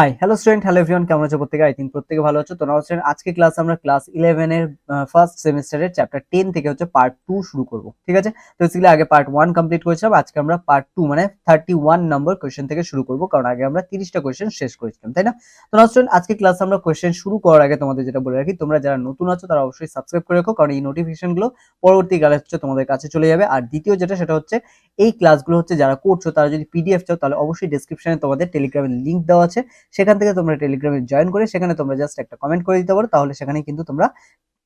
Hi hello student hello everyone কেমন আছো প্রত্যেকে? আই থিঙ্ক প্রত্যেকে ভালো আছো। তো নাও স্টুডেন্ট আজকে ক্লাস আমরা ক্লাস ইলেভেনের ফার্স্ট সেমিস্টারের চ্যাপ্টার টেন থেকে হচ্ছে পার্ট টু শুরু করব, ঠিক আছে? তো বেসিক্যালি আগে পার্ট ওয়ান কমপ্লিট করেছিলাম আজকে আমরা পার্ট টু মানে থার্টি ওয়ান নম্বর কোয়েশ্চেন থেকে শুরু করব, কারণ আগে আমরা তিরিশটা কোয়েশ্চেন শেষ করেছিলাম, তাই না? তো স্টুডেন্ট আজকে ক্লাস আমরা কোয়েশ্চেন শুরু করার আগে তোমাদের যেটা বলে রাখি, তোমরা যারা নতুন আছো তারা অবশ্যই সাবস্ক্রাইব করে রাখো, কারণ এই নোটিফিকেশনগুলো পরবর্তীকালে হচ্ছে তোমাদের কাছে চলে যাবে। আর দ্বিতীয় যেটা, সেটা হচ্ছে এই ক্লাসগুলো হচ্ছে যারা করছ তারা যদি পিডিএফ চাও, তাহলে অবশ্যই ডিসক্রিপশনে তোমাদের টেলিগ্রামের লিঙ্ক দেওয়া আছে। সেখান থেকে তোমরা টেলিগ্রামে জয়েন করে সেখানে তোমরা জাস্ট একটা কমেন্ট করে দিতে পারো, তাহলে সেখানে কিন্তু তোমরা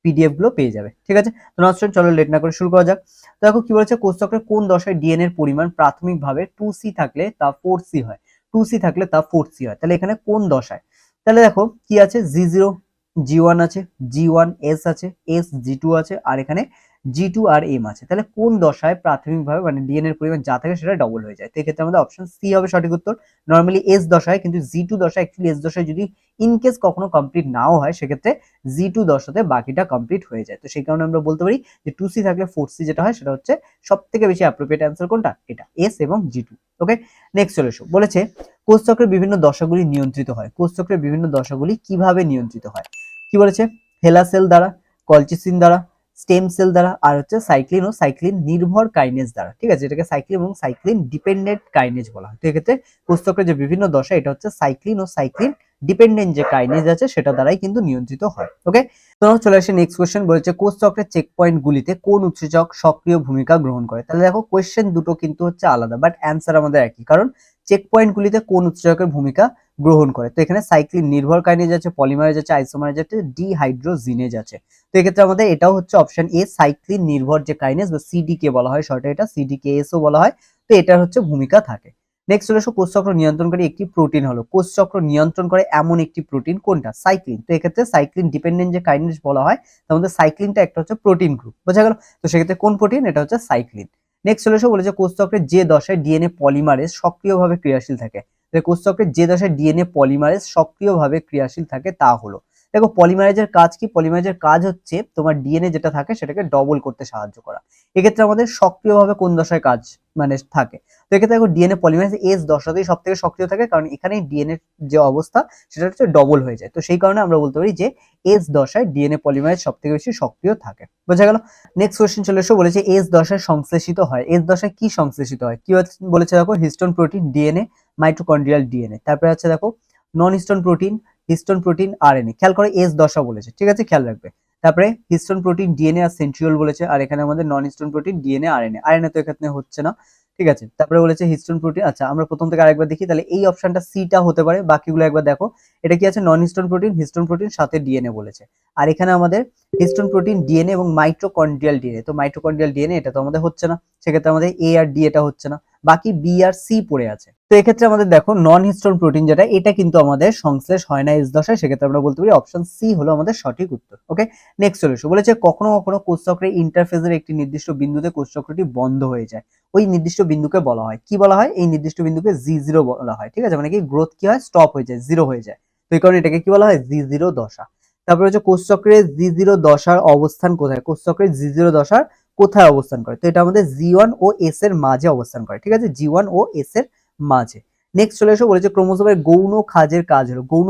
পিডিএফগুলো পেয়ে যাবে, ঠিক আছে? তো নষ্ট চলো লেট না করে শুরু করা যাক। তো দেখো কি বলেছে কোষচক্রের কোন দশায় ডিএনএ এর পরিমাণ প্রাথমিকভাবে টু সি থাকলে তা ফোর সি হয়। টু সি থাকলে তা ফোর সি হয়। তাহলে এখানে কোন দশায়? তাহলে দেখো কি আছে? জি জিরো জি ওয়ান আছে জি ওয়ান এস আছে এস জি টু আছে, আর এখানে জি টু আর এম আছে। তাহলে কোন দশায় প্রাথমিকভাবে মানে ডিএনএ এর পরিমাণ যা থাকে সেটা ডবল হয়ে যায়? তো এক্ষেত্রে আমাদের অপশন সি হবে সঠিক উত্তর। নর্মালি এস দশায় কিন্তু জি টু দশায় অ্যাকচুয়ালি এস দশায় যদি ইন কেস কখনো কমপ্লিট নাও হয়, সেক্ষেত্রে জি টু দশাতে বাকিটা কমপ্লিট হয়ে যায়। তো সেই কারণে আমরা বলতে পারি যে টু সি থাকলে ফোর সি যেটা হয়, সেটা হচ্ছে সব থেকে বেশি অ্যাপ্রোপ্রিয়েট অ্যান্সার কোনটা? এটা এস এবং জি টু ওকে নেক্সট চলে এসো। বলেছে কোষচক্রের বিভিন্ন দশাগুলি নিয়ন্ত্রিত হয়। কোষচক্রের বিভিন্ন দশাগুলি কীভাবে নিয়ন্ত্রিত হয়? কি বলেছে? হেলা সেল দ্বারা, কলচিসিন দ্বারা স্টেম সেল দ্বারা, আর হচ্ছে সাইক্লিন ও সাইক্লিন নির্ভর কাইনেজ দ্বারা, ঠিক আছে? এটাকে সাইক্লিন এবং সাইক্লিন ডিপেন্ডেন্ট কাইনেজ বলা হয়। তো এক্ষেত্রে কোষচক্রের যে বিভিন্ন দশা, এটা হচ্ছে সাইক্লিন ও সাইক্লিন ডিপেন্ডেন্ট যে কাইনেজ আছে, সেটা দ্বারাই কিন্তু নিয়ন্ত্রিত হয় ওকে তো চলে আসে নেক্সট কোয়েশ্চেন বলেছে, কোষ চক্রের চেক পয়েন্ট গুলিতে কোন উৎসেচক সক্রিয় ভূমিকা গ্রহণ করে? তাহলে দেখো কোয়েশ্চেন দুটো কিন্তু হচ্ছে আলাদা বাট অ্যান্সার আমাদের একই, কারণ চেক পয়েন্ট গুলিতে কোন উৎসেচকের ভূমিকা গ্রহণ করে? তো এখানে সাইক্লিন নির্ভর কাইনেজ আছে পলিমারেজ আছে আইসোমারেজ আছে ডিহাইড্রোজিনেজ আছে। তো এক্ষেত্রে আমাদের এটাও হচ্ছে অপশন এ সাইক্লিন নির্ভর যে কাইনেজ বা সিডিকে বলা হয় শর্টে এটা সিডিকে এসও বলা হয়, তো এটার হচ্ছে ভূমিকা থাকে। নেক্সট চলে আসো কোষচক্র নিয়ন্ত্রণকারী একটি প্রোটিন হলো। কোষচক্র নিয়ন্ত্রণ করে এমন একটি প্রোটিন কোনটা? সাইক্লিন তো এক্ষেত্রে সাইক্লিন ডিপেন্ডেন্ট যে কাইনেজ বলা হয়, তার মধ্যে সাইক্লিনটা একটা হচ্ছে প্রোটিন গ্রুপ বোঝা গেল? তো সেক্ষেত্রে কোন প্রোটিন এটা হচ্ছে সাইক্লিন নেক্সট এসো বলেছে কোষচক্রের যে দশায় ডিএনএ পলিমারেজ সক্রিয়ভাবে ক্রিয়াশীল থাকে। কোষচক্রের যে দশায় ডিএনএ পলিমারেজ সক্রিয়ভাবে ক্রিয়াশীল থাকে তা হলো। দেখো পলিমারেজের কাজ কি? পলিমারেজের কাজ হচ্ছে তোমার ডিএনএ যেটা থাকে সেটাকে ডবল করতে সাহায্য করা। এক্ষেত্রে আমাদের সক্রিয়ভাবে কোন দশায় কাজ মানে থাকে? তো এক্ষেত্রে দেখো ডিএনএ পলিমারেজ এস দশাতেই সব থেকে সক্রিয় থাকে, কারণ এখানে ডিএনএ যে অবস্থা সেটা হচ্ছে ডবল হয়ে যায়। তো সেই কারণে আমরা বলতে পারি যে এস দশায় ডিএনএ পলিমারেজ সব থেকে বেশি সক্রিয় থাকে। বোঝা গেল? নেক্সট কোয়েশ্চেন চলে এসে, বলেছে এস দশায় সংশ্লেষিত হয়। এস দশায় কি সংশ্লেষিত হয়? কি বলেছে দেখো? Histone protein DNA mitochondrial DNA তারপরে আছে দেখো non histone protein histone protein RNA খেয়াল করে এস দশা বলেছে, ঠিক আছে? খেয়াল রাখবে। তারপরে হিস্টোন প্রোটিন ডিএনএ আর সেন্ট্রিওল বলেছে, আর এখানে আমাদের non histone protein DNA RNA RNA তো এখানে হচ্ছে না, ঠিক আছে? তারপরে বলেছে হিস্টোন প্রোটিন আচ্ছা আমরা প্রথম থেকে আরেকবার দেখি, তাহলে এই অপশনটা সিটা হতে পারে, বাকিগুলো একবার দেখো। এটা কি আছে? Non histone protein histone protein সাথে ডিএনএ বলেছে। আর এখানে আমাদের হিস্টোন প্রোটিন ডিএনএ এবং মাইট্রোকন্ড্রিয়াল ডিএনএ তো মাইট্রোকন্ড্রিয়াল ডিএনএ এটা তো আমাদের হচ্ছে না, সেক্ষেত্রে আমাদের এ আর ডি এটা হচ্ছে না। বাকি বি আর সি পড়ে আছে। তো এক্ষেত্রে আমাদের দেখো নন হিস্টোন প্রোটিন যেটা, এটা কিন্তু আমাদের সংশ্লেষ হয় না এস দশায়, সেক্ষেত্রে আমরা বলতে পারি অপশন সি হলো আমাদের সঠিক উত্তর ওকে নেক্সট চলে বলেছে কখনো কখনো কোষচক্রের ইন্টারফেজের একটি নির্দিষ্ট বিন্দুতে কোষচক্রটি বন্ধ হয়ে যায়। ওই নির্দিষ্ট বিন্দুকে বলা হয়। কি বলা হয়? এই নির্দিষ্ট বিন্দুকে জি জিরো বলা হয়, ঠিক আছে? মানে কি গ্রোথ কি হয়? স্টপ হয়ে যায় জিরো হয়ে যায়। তো এই কারণে এটাকে কি বলা হয়? জি জিরো দশা। তারপরে হচ্ছে কোষচক্রের জি জিরো দশার অবস্থান কোথায়? কোষচক্রের জি জিরো দশার কোথায় অবস্থান করে? তো এটা আমাদের জি ওয়ান ও এস এর মাঝে অবস্থান করে, ঠিক আছে? জি ওয়ান ও এস এর মাঝে। নেক্সট চলে এসে, বলেছে ক্রোমোজোমের গৌণ খাজের কাজ হলো। গৌণ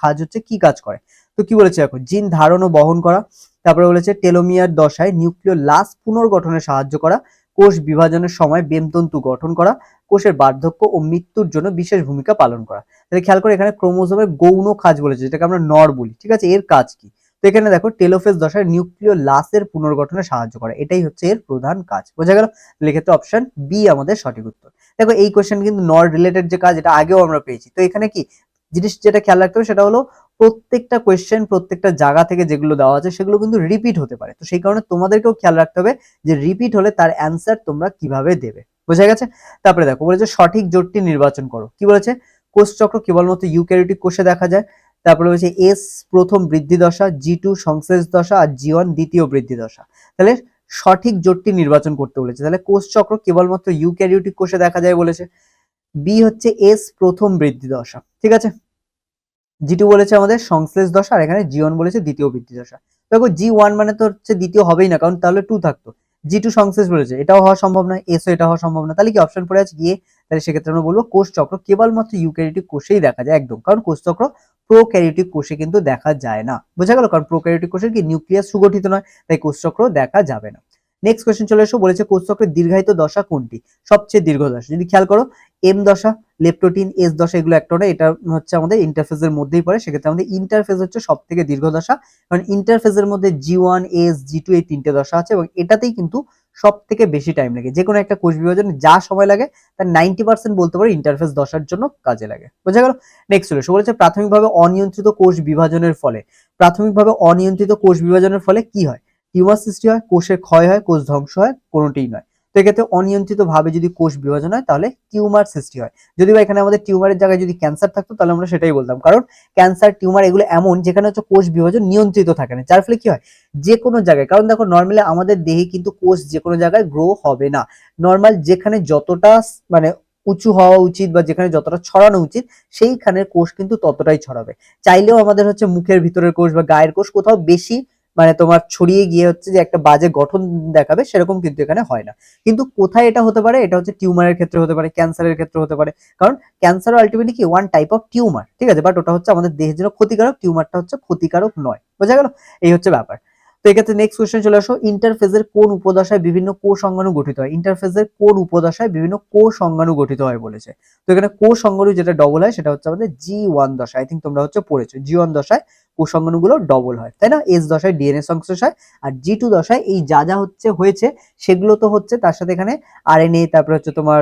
খাজ হচ্ছে কি কাজ করে? তো কি বলেছে এখন? জিন ধারণ ও বহন করা। তারপরে বলেছে টেলোমিয়ার দশায় নিউক্লিয় লাস পুনর্গঠনে সাহায্য করা। কোষ বিভাজনের সময় বেমতন্তু গঠন করা। কোষের বার্ধক্য ও মৃত্যুর জন্য বিশেষ ভূমিকা পালন করা। তাহলে খেয়াল করে, এখানে ক্রোমোজোমের গৌণ খাজ বলেছে, যেটাকে আমরা নর বলি, ঠিক আছে? এর কাজ কি? তো এখানে দেখো, টেলোফেজ দশায় নিউক্লিয় লাসের পুনর্গঠনে সাহায্য করে। এটাই হচ্ছে এর প্রধান কাজ। বোঝা গেল? লিখিত অপশন বি আমাদের সঠিক উত্তর। দেখো, এই কোয়েশ্চেন কিন্তু নর রিলেটেড যে কাজ, এটা আগেও আমরা পেয়েছি। তো এখানে কি? জিনিস যেটা খেয়াল রাখতে হবে, সেটা হলো প্রত্যেকটা কোয়েশ্চেন প্রত্যেকটা জায়গা থেকে যেগুলো দেওয়া আছে, সেগুলো কিন্তু রিপিট হতে পারে। তো সেই কারণে তোমাদেরকেও খেয়াল রাখতে হবে যে রিপিট হলে তার অ্যান্সার তোমরা কীভাবে দেবে। বোঝা গেছে? তারপরে দেখো, বলেছে সঠিক জোটটি নির্বাচন করো। কি বলেছে? কোষচক্র কেবলমাত্র ইউক্যারিওটিক কোষে দেখা যায়। তারপরে হচ্ছে এস প্রথম বৃদ্ধি দশা জি টু সংশ্লেষ দশা আর জি ওয়ান দ্বিতীয় বৃদ্ধি দশা। তাহলে সঠিক জোটটি নির্বাচন করতে বলেছে। তাহলে কোষ চক্র কেবলমাত্র ইউক্যারিওটিক কোষে দেখা যায় বলেছে। বি হচ্ছে এস প্রথম বৃদ্ধি দশা, ঠিক আছে? জি টু বলেছে আমাদের সংশ্লেষ দশা আর এখানে জি ওয়ান বলেছে দ্বিতীয় বৃদ্ধি দশা। দেখো জি ওয়ান মানে তো হচ্ছে দ্বিতীয় হবেই না, কারণ তাহলে টু থাকতো। জি টু সংশ্লেষ বলেছে, এটাও হওয়া সম্ভব নয় এসও এটা হওয়া সম্ভব না। তাহলে কি অপশন পড়ে আছে? গিয়ে তাহলে সেক্ষেত্রে আমরা বলব কোষ চক্র কেবলমাত্র ইউক্যারিওটিক কোষেই দেখা যায় একদম, কারণ কোষ চক্র প্রোক্যারিওটিক কোষে কিন্তু দেখা যায় না। বোঝা গেল কারণ প্রোক্যারিওটিক কোষের কি নিউক্লিয়াস সুগঠিত নয়, তাই কোষ চক্র দেখা যাবে না। নেক্সট কোয়েশ্চেন চলে এসো, বলেছে কোষ চক্রের দীর্ঘায়িত দশা কোনটি? সবচেয়ে দীর্ঘ দশা, যদি খেয়াল করো এম দশা লেপটোটিন এস দশা, এগুলো একটা না, এটা হচ্ছে আমাদের ইন্টারফেজের মধ্যেই পড়ে, সেক্ষেত্রে আমাদের ইন্টারফেজ হচ্ছে সব থেকে দীর্ঘ দশা। কারণ ইন্টারফেজের মধ্যে G one S G two এই তিনটে দশা আছে এবং এটাতেই কিন্তু সব থেকে বেশি টাইম লাগে। যে কোনো একটা কোষ বিভাজন যা সময় লাগে, তার নাইনটি পার্সেন্ট বলতে পারো ইন্টারফেস দশার জন্য কাজে লাগে। বোঝা গেল? নেক্সট হলো সে বলেছে প্রাথমিকভাবে অনিয়ন্ত্রিত কোষ বিভাজনের ফলে। প্রাথমিকভাবে অনিয়ন্ত্রিত কোষ বিভাজনের ফলে কি হয়? টিউমার সৃষ্টি হয়, কোষের ক্ষয় হয়, কোষ ধ্বংস হয়, কোনোটিই নয়। তো এক্ষেত্রে অনিয়ন্ত্রিত ভাবে যদি কোষ বিভাজন হয়, তাহলে টিউমার সৃষ্টি হয়। যদি বা এখানে আমাদের টিউমারের জায়গায় যদি ক্যান্সার থাকতো, তাহলে আমরা সেটাই বলতাম। কারণ ক্যান্সার, টিউমার এগুলো এমন যেখানে হচ্ছে কোষ বিভাজন নিয়ন্ত্রিত থাকে না। যার ফলে কি হয়? যে কোনো জায়গায়, কারণ দেখো নর্মালি আমাদের দেহে কিন্তু কোষ যে কোনো জায়গায় গ্রো হবে না। নর্মাল যেখানে যতটা মানে উঁচু হওয়া উচিত বা যেখানে যতটা ছড়ানো উচিত সেইখানে কোষ কিন্তু ততটাই ছড়াবে। চাইলেও আমাদের হচ্ছে মুখের ভিতরের কোষ বা গায়ের কোষ কোথাও বেশি মানে তোমার ছড়িয়ে গিয়ে হচ্ছে যে একটা বাজে গঠন দেখাবে, সেরকম কিন্তু এখানে হয় না। কিন্তু কোথায় এটা হতে পারে? এটা হচ্ছে টিউমারের ক্ষেত্রে হতে পারে, ক্যান্সারের ক্ষেত্রে হতে পারে। কারণ ক্যান্সার আলটিমেটলি কি? ওয়ান টাইপ অফ টিউমার ঠিক আছে? বাট ওটা হচ্ছে আমাদের দেহের জন্য ক্ষতিকারক, টিউমারটা হচ্ছে ক্ষতিকারক নয়। বোঝা গেল? এই হচ্ছে ব্যাপার। তো এক্ষেত্রে নেক্সট কোয়েশ্চেন চলে আসো ইন্টারফেজের কোন উপদশায় বিভিন্ন কোষ অঙ্গাণু গঠিত হয়? ইন্টারফেজের কোন উপদশায় বিভিন্ন কোষ অঙ্গাণু গঠিত হয় বলেছে। তো এখানে কোষ অঙ্গাণু যেটা ডবল হয়, সেটা হচ্ছে আমাদের জি ওয়ান দশা আই থিঙ্ক তোমরা হচ্ছে পড়েছো। জি ওয়ান দশায় কোষাঙ্গনগুলো ডবল হয়, তাই না? এস দশায় ডিএনএ সংশ্লেষ হয় আর জি টু দশায় এই যা যা হচ্ছে, হয়েছে, সেগুলো তো হচ্ছে তার সাথে এখানে আরএনএ তারপরে হচ্ছে তোমার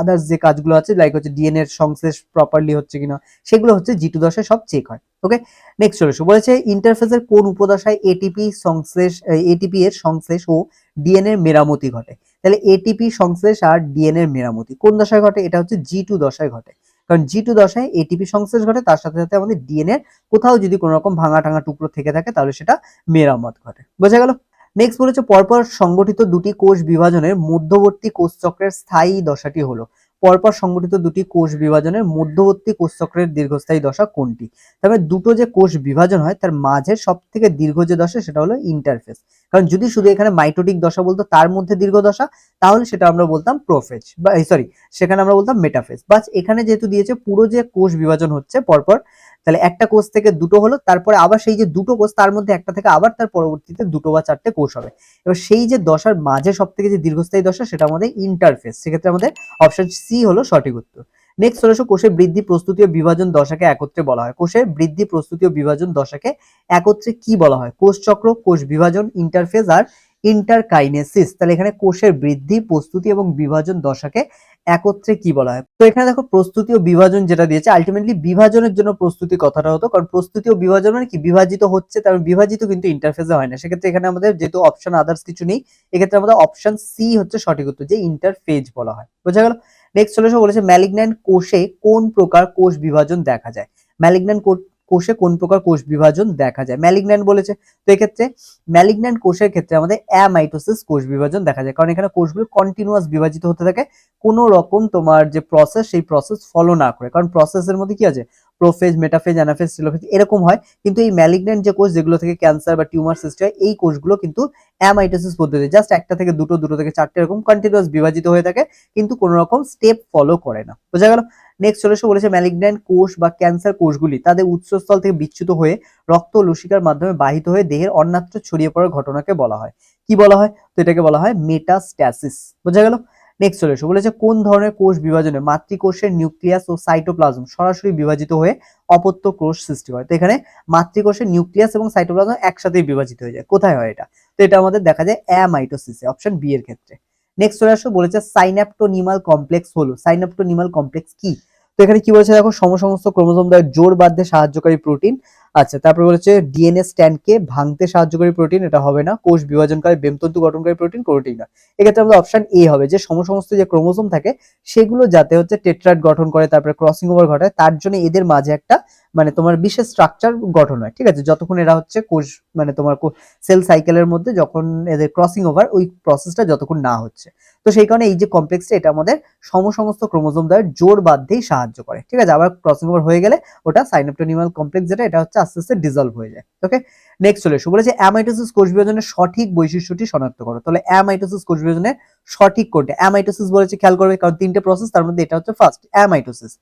আদার্স যে কাজগুলো আছে লাইক হচ্ছে ডিএনএ সংশ্লেষ প্রপারলি হচ্ছে কিনা, সেগুলো হচ্ছে জি টু দশায় সব চেক হয় ওকে নেক্সট চলে এসো, বলেছে ইন্টারফেসের কোন উপদশায় এটিপি সংশ্লেষ এটিপি এর সংশ্লেষ ও ডিএনএ এর মেরামতি ঘটে? তাহলে এটিপি সংশ্লেষ আর ডিএনএ এর মেরামতি, কোন দশায় ঘটে? এটা হচ্ছে জি টু দশায় ঘটে। কারণ জি টু দশায় এটিপি সংশ্লেষ ঘটে, তার সাথে সাথে আমাদের ডিএনএ কোথাও যদি কোনো রকম ভাঙা টাঙা টুকরো থেকে থাকে, তাহলে সেটা মেরামত ঘটে। বোঝা গেল? নেক্সট বলেছে, পরপর সংগঠিত দুটি কোষ বিভাজনের মধ্যবর্তী কোষ চক্রের স্থায়ী দশাটি হলো পরপর সংগঠিত দুটি কোষ বিভাজনের মধ্যবর্তী কোষচক্রের দীর্ঘস্থায়ী দশা কোনটি? তবে দুটো যে কোষ বিভাজন হয়, তার মাঝে সব থেকে দীর্ঘ যে দশা সেটা হলো ইন্টারফেস কারণ যদি শুধু এখানে মাইটোটিক দশা বলতো, তার মধ্যে দীর্ঘ দশা, তাহলে সেটা আমরা বলতাম প্রোফেজ বা সরি সেখানে আমরা বলতাম মেটাফেজ বাস এখানে যেহেতু দিয়েছে, পুরো যে কোষ বিভাজন হচ্ছে, পরপর তাহলে একটা কোষ থেকে দুটো হলো, তারপরে আবার সেই যে দুটো কোষ, তার মধ্যে একটা থেকে আবার তার পরবর্তীতে দুটো বা চারটে কোষ হবে। এবার সেই যে দশার মাঝে সব থেকে যে দীর্ঘস্থায়ী দশা, সেটা আমাদের ইন্টারফেস সেক্ষেত্রে আমাদের অপশন সি হলো সঠিক উত্তর। নেক্সট হলো কোষের বৃদ্ধি প্রস্তুতি ও বিভাজন দশাকে একত্রে বলা হয়। কোষের বৃদ্ধি প্রস্তুতি ও বিভাজন দশাকে একত্রে কি বলা হয়? কোষ চক্র, কোষ বিভাজন ইন্টারফেস আর ইন্টারকাইনেসিস তাহলে এখানে কোষের বৃদ্ধি, প্রস্তুতি এবং বিভাজন দশাকে একত্রে কি বলা হয়? তো এখানে দেখো প্রস্তুতি ও বিভাজন যেটা দিয়েছে আলটিমেটলি বিভাজনের জন্য প্রস্তুতি কথাটা হতো, কারণ প্রস্তুতি ও বিভাজন মানে কি? বিভাজিত হচ্ছে, তার বিভাজিত কিন্তু ইন্টারফেসে হয় না। সেক্ষেত্রে এখানে আমাদের যেহেতু অপশন আদার্স কিছু নেই, এক্ষেত্রে আমাদের অপশন সি হচ্ছে সঠিক উত্তর, যে ইন্টারফেজ বলা হয়। বোঝা গেল? নেক্সট চলে বলেছে ম্যালিগন্যান্ট কোষে কোন প্রকার কোষ বিভাজন দেখা যায়? ম্যালিগন্যান্ট কোষে কোন প্রকার কোষ বিভাজন দেখা যায়? ম্যালিগন্যান্ট বলেছে। তো এক্ষেত্রে ম্যালিগন্যান্ট কোষের ক্ষেত্রে আমাদের অ্যামাইটোসিস কোষ বিভাজন দেখা যায়। কারণ এখানে কোষগুলো কন্টিনিউয়াস বিভাজিত হতে থাকে। কোনো রকম তোমার যে প্রসেস সেই প্রসেস ফলো না করে। কারণ প্রসেসের মধ্যে কি আছে? প্রোফেজ মেটাফেজ অ্যানাফেজ টেলোফেজ এরকম হয়। কিন্তু এই ম্যালিগন্যান্ট যে কোষ যেগুলো থেকে ক্যান্সার বা টিউমার সৃষ্টি হয়, এই কোষগুলো কিন্তু অ্যামাইটোসিস পদ্ধতি জাস্ট একটা থেকে দুটো দুটো থেকে চারটে এরকম কন্টিনিউয়াস বিভাজিত হয়ে থাকে, কিন্তু কোনো রকম স্টেপ ফলো করে না। বোঝা গেল? নেক্সট চলে এসে, বলেছে ম্যালিগন্যান্ট কোষ বা ক্যান্সার কোষগুলি তাদের উৎসস্থল থেকে বিচ্যুত হয়ে রক্ত লসিকার মাধ্যমে বাহিত হয়ে দেহের অন্যত্র ছড়িয়ে পড়ার ঘটনাকে বলা হয়। কি বলা হয়? তো এটাকে বলা হয় মেটাস্ট্যাসিস বোঝা গেল? নেক্সট চলে এসো। বলেছে, কোন ধরনের কোষ বিভাজনে মাতৃকোষের নিউক্লিয়াস ও সাইটোপ্লাজম সরাসরি বিভাজিত হয়ে অপত্য কোষ সৃষ্টি হয় তো এখানে মাতৃকোষের নিউক্লিয়াস এবং সাইটোপ্লাজম একসাথেই বিভাজিত হয়ে যায়। কোথায় হয় এটা? তো এটা আমাদের দেখা যায় অ্যামাইটোসিসে অপশন বি এর ক্ষেত্রে। নেক্সট চলে আসো, বলেছে সাইন্যাপটোনিমাল কমপ্লেক্স হলো। সাইন্যাপটোনিমাল কমপ্লেক্স কি? তো এখানে কি বলেছে, দেখো, সমসমস্ত ক্রোমোজোম দ্বারা জোর বাঁধতে সাহায্যকারী প্রোটিন আচ্ছা তারপরে বলেছে ডিএনএ স্ট্যান্ডকে ভাঙতে সাহায্যকারী প্রোটিন এটা হবে না। কোষ বিভাজনকারী, বেমতন্তু গঠনকারী প্রোটিন কোনোটিই না এক্ষেত্রে আমাদের অপশন এ হবে, যে সমসমস্ত যে ক্রোমোজোম থাকে, সেগুলো যাতে হচ্ছে টেট্রাইড গঠন করে, তারপরে ক্রসিং ওভার ঘটায়, তার জন্য এদের মাঝে একটা মানে তোমার বিশেষ স্ট্রাকচার গঠন হয়, ঠিক আছে? যতক্ষণ এরা হচ্ছে কোষ মানে তোমার সেল সাইকেলের মধ্যে যখন এদের ক্রসিং ওভার ওই প্রসেসটা যতক্ষণ না হচ্ছে। তো সেই কারণে এই যে কমপ্লেক্সটা এটা আমাদের সমসমস্ত ক্রোমোজোম দ্বারা জোর বাঁধতেই সাহায্য করে, ঠিক আছে? আবার ক্রসিং ওভার হয়ে গেলে ওটা সাইনোপ্টোনিমাল কমপ্লেক্স যেটা, এটা হচ্ছে আস্তে আস্তে ডিজলভ হয়ে যায়। ওকে নেক্সট চলে এসো। বলেছে অ্যামাইটোসিস কোষ বিভাজনের সঠিক বৈশিষ্ট্যটি শনাক্ত করো। তাহলে অ্যামাইটোসিস কোষ বিভাজনের সঠিক কোনটা অ্যামাইটোসিস বলেছে, খেয়াল করবে, কারণ তিনটে প্রসেস তার মধ্যে এটা হচ্ছে ফার্স্ট অ্যামাইটোসিস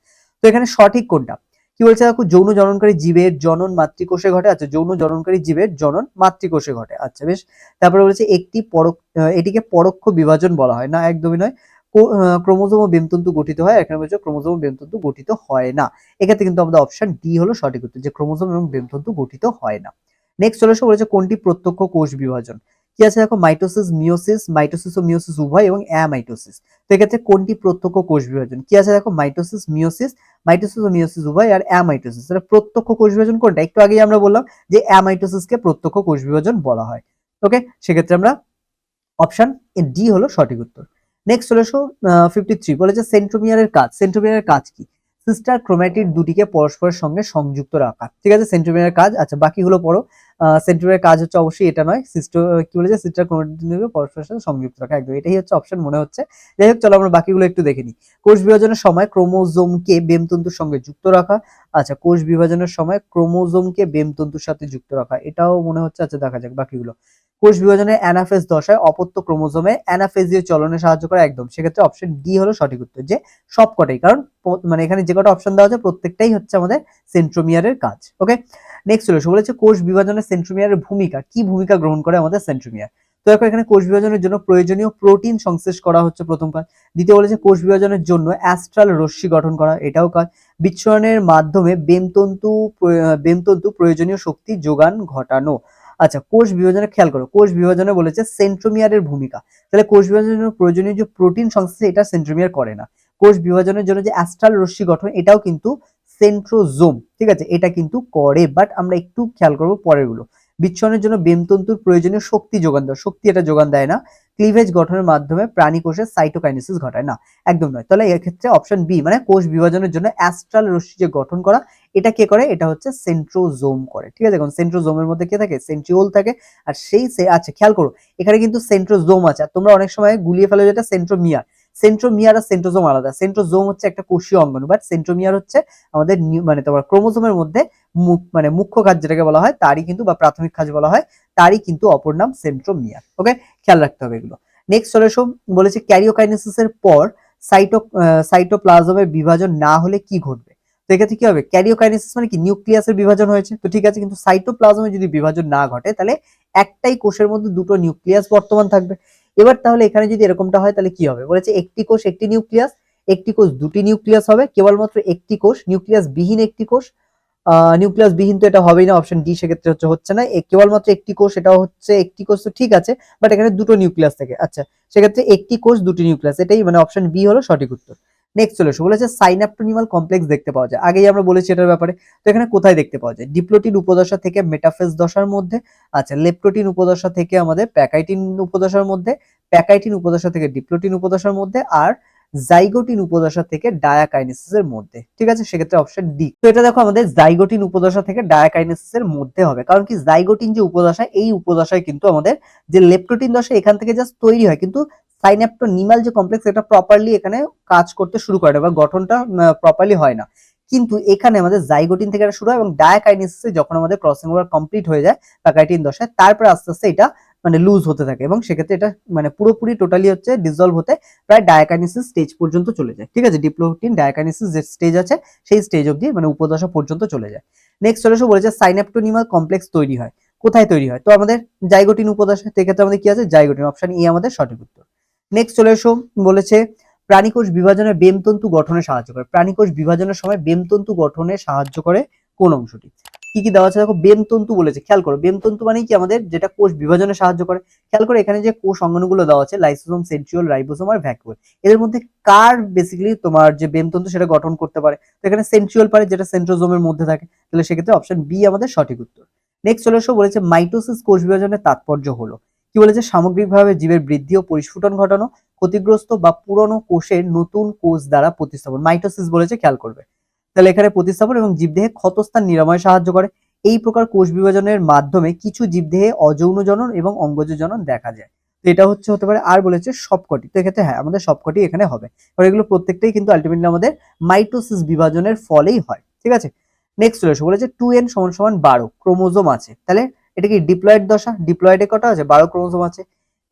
তো এখানে সঠিক কোনটা কি বলছে দেখো, যৌন জননকারী জীবের জনন মাতৃকোষে ঘটে আচ্ছা যৌন জননকারী জীবের জনন মাতৃকোষে ঘটে। আচ্ছা বেশ। তারপরে বলেছে, একটি পরোক্ষ, এটিকে পরোক্ষ বিভাজন বলা হয়। না, একদমই নয়। ক্রোমোজোম ও বেমতন্তু গঠিত হয় এখানে বলছে ক্রোমোজোম বেমতন্তু গঠিত হয় না। এক্ষেত্রে কিন্তু আমাদের অপশন ডি হলো সঠিক উত্তর, যে ক্রোমোজোম এবং বেমতন্তু গঠিত হয় না। নেক্সট চলে বলেছে কোনটি প্রত্যক্ষ কোষ বিভাজন? কি আছে দেখো? মাইটোসিস মিওসিস মাইটোসিস ও মিওসিস উভয় এবং অ্যামাইটোসিস। তো এক্ষেত্রে কোনটি প্রত্যক্ষ কোষ বিভাজন? কি আছে দেখো? মাইটোসিস মিওসিস মাইটোসিস ও মিওসিস উভয় আর অ্যামাইটোসিস। তাহলে প্রত্যক্ষ কোষ বিভাজন কোনটা? একটু আগেই আমরা বললাম যে অ্যামাইটোসিসকে প্রত্যক্ষ কোষ বিভাজন বলা হয়। ওকে সেক্ষেত্রে আমরা অপশন ডি হলো সঠিক উত্তর। নেক্সট এসো ফিফটি থ্রি বলেছে সেন্ট্রোমিয়ারের কাজ। সেন্ট্রোমিয়ারের কাজ কি? সিস্টার ক্রোম্যাটিড দুটিকে পরস্পরের সঙ্গে সংযুক্ত রাখা। ঠিক আছে সেন্ট্রোমিয়ারের কাজ। আচ্ছা বাকিগুলো পড়ো। সেন্ট্রোমিয়ারের কাজ হচ্ছে অবশ্যই এটা নয়। সিস্টো কি বলেছে সিস্টার ক্রোম্যাটিড পরস্পরের সাথে সংযুক্ত রাখা। একদম, এটাই হচ্ছে অপশন মনে হচ্ছে। যাই হোক, চলো আমরা বাকিগুলো একটু দেখে নিই। কোষ বিভাজনের সময় ক্রোমোজোমকে বেমতন্তুর সঙ্গে যুক্ত রাখা। আচ্ছা কোষ বিভাজনের সময় ক্রোমোজোমকে বেমতন্তুর সাথে যুক্ত রাখা। এটাও মনে হচ্ছে আচ্ছা দেখা যাক বাকিগুলো। কোষ বিভাজনে অ্যানাফেজ দশায় অপত্য ক্রোমোজোমে অ্যানাফেজীয় চলনে সাহায্য করে একদম। সেক্ষেত্রে অপশন ডি হলো সঠিক উত্তর যে সবকটাই, কারণ মানে এখানে যে কটা অপশন দেওয়া আছে প্রত্যেকটাই হচ্ছে আমাদের সেন্ট্রোমিয়ারের কাজ ওকে নেক্সট চলে এসো বলেছে কোষ বিভাজনের সেন্ট্রোমিয়ারের ভূমিকা, কি ভূমিকা গ্রহণ করে আমাদের সেন্ট্রোমিয়ার তো দেখো, এখানে কোষ বিভাজনের জন্য প্রয়োজনীয় প্রোটিন সংশ্লেষ করা হচ্ছে প্রথম কাজ। দ্বিতীয় বলেছে কোষ বিভাজনের জন্য অ্যাস্ট্রাল রশ্মি গঠন করা, এটাও কাজ। বিচ্ছরণের মাধ্যমে বেমতন্তু বেমতন্তু প্রয়োজনীয় শক্তি যোগান ঘটানো। আচ্ছা কোষ বিভাজনে খেয়াল করো, কোষ বিভাজনে বলেছে সেন্ট্রোমিয়ারের ভূমিকা। তাহলে কোষ বিভাজনের জন্য প্রয়োজনীয় যে প্রোটিন সংশ্লেষ এটা সেন্ট্রোমিয়ার করে না। কোষ বিভাজনের জন্য যে অ্যাস্ট্রাল রশ্মি গঠন, এটাও কিন্তু সেন্ট্রোজোম ঠিক আছে? এটা কিন্তু করে বাট আমরা একটু খেয়াল করব পরেরগুলো। বিচ্ছনের জন্য বেমতন্তুর প্রয়োজনীয় শক্তি যোগান দেয় শক্তি এটা যোগান দেয় না। ক্লিভেজ গঠনের মাধ্যমে প্রাণী কোষের সাইটোকাইনেসিস ঘটায় না। একদম নয়। তাহলে এক্ষেত্রে অপশন বি মানে কোষ বিভাজনের জন্য অ্যাস্ট্রাল রশ্মি যে গঠন করা এটা কে করে? এটা হচ্ছে সেন্ট্রোজোম করে। ঠিক আছে? এখন সেন্ট্রোজোমের মধ্যে কে থাকে? সেন্ট্রিওল থাকে। আর সেই আচ্ছা খেয়াল করো, এখানে কিন্তু সেন্ট্রোজোম আছে। আর তোমরা অনেক সময় গুলিয়ে ফেলো যেটা সেন্ট্রোমিয়ার সেন্ট্রোমিয়ার আর সেন্ট্রোজোম আলাদা। সেন্ট্রোজোম হচ্ছে একটা কোষীয় অঙ্গাণু বাট সেন্ট্রোমিয়ার হচ্ছে আমাদের মানে তোমার ক্রোমোজোমের মধ্যে মু- মানে মুখ্য কাজ যেটাকে বলা হয়, তারই কিন্তু বা প্রাথমিক কাজ বলা হয়, তারই কিন্তু অপর নাম সেন্ট্রোমিয়ার ওকে খেয়াল রাখতে হবে এগুলো। নেক্সট চলে এসো, বলেছে ক্যারিওকাইনেসিসের পর সাইটো সাইটোপ্লাজমের বিভাজন না হলে কি ঘটবে? তো এক্ষেত্রে কি হবে? ক্যারিওকাইনেসিস মানে কি? নিউক্লিয়াসের বিভাজন হয়েছে। তো ঠিক আছে, কিন্তু সাইটোপ্লাজমে যদি বিভাজন না ঘটে, তাহলে একটাই কোষের মধ্যে দুটো নিউক্লিয়াস বর্তমান থাকবে। এবার তাহলে এখানে যদি এরকমটা হয়, তাহলে কি হবে? বলেছে একটি কোষ একটি নিউক্লিয়াস একটি কোষ দুটি নিউক্লিয়াস হবে। কেবলমাত্র একটি কোষ নিউক্লিয়াস বিহীন একটি কোষ। নিউক্লিয়াস বিহীন তো এটা হবেই না অপশন ডি সেক্ষেত্রে হচ্ছে হচ্ছে না। কেবলমাত্র একটি কোষ এটা হচ্ছে একটি কোষ তো ঠিক আছে বাট এখানে দুটো নিউক্লিয়াস থাকে। আচ্ছা সেক্ষেত্রে একটি কোষ, দুটি নিউক্লিয়াস এটাই মানে অপশন বি হলো সঠিক উত্তর। নেক্সট চলে এসো বলেছে সাইনাপ্টোনিমাল কমপ্লেক্স দেখতে পাওয়া যায়। আগেই আমরা বলেছি এটার ব্যাপারে। তো এখানে কোথায় দেখতে পাওয়া যায়? ডিপ্লোটিন উপদশা থেকে মেটাফেজ দশার মধ্যে আচ্ছা লেপ্টোটিন উপদশা থেকে আমাদের প্যাকাইটিন উপদশার মধ্যে, প্যাকাইটিন উপদশা থেকে ডিপ্লোটিন উপদশার মধ্যে, আর জাইগোটিন উপদশা থেকে ডায়াকাইনেসিস এর মধ্যে। ঠিক আছে? সেক্ষেত্রে অপশন ডি তো এটা দেখো আমাদের জাইগোটিন উপদশা থেকে ডায়াকাইনেসিস এর মধ্যে হবে। কারণ কি? জাইগোটিন যে উপদশা, এই উপদশায় কিন্তু আমাদের যে লেপ্টোটিন দশা এখান থেকে জাস্ট তৈরি হয়, কিন্তু সাইন্যাপ্টোনিমাল যে কমপ্লেক্স এটা প্রপারলি এখানে কাজ করতে শুরু করে বা গঠনটা প্রপারলি হয় না। কিন্তু এখানে আমাদের জাইগোটিন থেকে শুরু হয় এবং ডায়াকাইনেসিসে যখন আমাদের ক্রসিং ওভার কমপ্লিট হয়ে যায় প্যাকাইটিন দশায়, তারপরে আস্তে আস্তে এটা মানে লুজ হতে থাকে এবং সেক্ষেত্রে এটা মানে পুরোপুরি টোটালি হচ্ছে ডিজলভ হতে প্রায় ডায়াকাইনেসিস স্টেজ পর্যন্ত চলে যায়। ঠিক আছে? ডিপ্লোটিন ডায়াকাইনেসিস যে স্টেজ আছে, সেই স্টেজ অবধি মানে উপদশা পর্যন্ত চলে যায়। নেক্সট চলে এসে, বলেছে সাইন্যাপ্টোনিমাল কমপ্লেক্স তৈরি হয়। কোথায় তৈরি হয়? তো আমাদের জাইগোটিন উপদশা সেক্ষেত্রে আমাদের কি আছে? জাইগোটিন অপশন ই আমাদের সঠিক উত্তর। নেক্সট চলে এসো, বলেছে, প্রাণীকোষ বিভাজনে বেমতন্তু গঠনে সাহায্য করে। প্রাণীকোষ বিভাজনের সময় বেমতন্তু গঠনে সাহায্য করে কোন অংশটি? কি কি দেওয়া আছে? দেখো, বেমতন্তু বলেছে, খেয়াল করো। বেমতন্তু মানে কি আমাদের? যেটা কোষ বিভাজনে সাহায্য করে। খেয়াল করে এখানে যে কোষ অঙ্গাণুগুলো দেওয়া আছে, লাইসোসোম, সেন্ট্রিওল, রাইবোসোম আর ভ্যাকুয়াল এদের মধ্যে কার বেসিক্যালি তোমার যে বেমতন্তু সেটা গঠন করতে পারে? তো এখানে সেন্ট্রিওল পারে, যেটা সেন্ট্রোজোমের মধ্যে থাকে। তাহলে সেক্ষেত্রে অপশন বি আমাদের সঠিক উত্তর। নেক্সট চলে এসো, বলেছে, মাইটোসিস কোষ বিভাজনের তাৎপর্য হলো। কি বলেছে? সামগ্রিকভাবে জীবের বৃদ্ধি ও পরিস্ফুটন ঘটানো, ক্ষতিগ্রস্ত বা পুরনো কোষের নতুন কোষ দ্বারা প্রতিস্থাপন। মাইটোসিস বলেছে, খেয়াল করবে। তাহলে এখানে প্রতিস্থাপন এবং জীবদেহে ক্ষতস্থান নিরাময় সাহায্য করে। এই প্রকার কোষ বিভাজনের মাধ্যমে কিছু জীবদেহে অযৌন জনন এবং অঙ্গজ জনন দেখা যায়। তো এটা হচ্ছে হতে পারে, আর বলেছে সবকটি। তো এক্ষেত্রে হ্যাঁ আমাদের সবকটি এখানে হবে। কারণ এগুলো প্রত্যেকটাই কিন্তু আলটিমেটলি আমাদের মাইটোসিস বিভাজনের ফলেই হয়। ঠিক আছে? নেক্সট চলে এসে, বলেছে টু এন সমান সমান বারো, ক্রোমোজোম আছে। তাহলে এটা কি ডিপ্লয়েড দশা? ডিপ্লয়েডে কটা আছে? বারো ক্রোমোজোম আছে।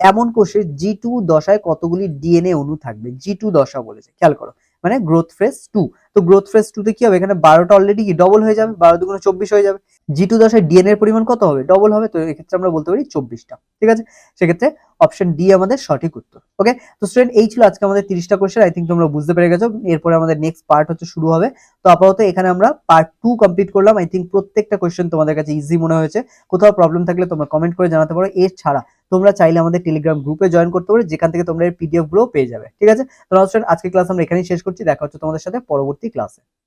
এমন কোষে জি টু দশায় কতগুলি ডিএনএ অণু থাকবে? জি টু দশা বলেছে। খেয়াল করো। মানে গ্রোথ ফেজ টু তো গ্রোথ ফেজ টু তে কি হবে? এখানে বারোটা অলরেডি কি ডবল হয়ে যাবে? বারো দুগুণ চব্বিশ হয়ে যাবে। জি টু দশায় ডিএনএ এর পরিমাণ কত হবে? ডবল হবে, তো এক্ষেত্রে আমরা বলতে পারি চব্বিশটা। ঠিক আছে? সেক্ষেত্রে অপশন ডি আমাদের সঠিক উত্তর। ওকে তো স্টুডেন্ট এই ছিল আজকে আমাদের তিরিশটা কোয়েশ্চেন আই থিঙ্ক তোমরা বুঝতে পেরে গেছো। এরপরে আমাদের নেক্সট পার্ট হচ্ছে শুরু হবে। তো আপাতত এখানে আমরা পার্ট টু কমপ্লিট করলাম। আই থিঙ্ক প্রত্যেকটা কোয়েশ্চেন তোমাদের কাছে ইজি মনে হয়েছে। কোথাও প্রবলেম থাকলে তোমরা কমেন্ট করে জানাতে পারো। এর ছাড়া তোমরা চাইলে আমাদের টেলিগ্রাম গ্রুপে জয়েন করতে পারো, যেখান থেকে তোমরা এর পিডিএফগুলো পেয়ে যাবে। ঠিক আছে? তো আজকে ক্লাস আমরা এখানেই শেষ করছি। দেখা হচ্ছে তোমাদের সাথে পরবর্তী ক্লাসে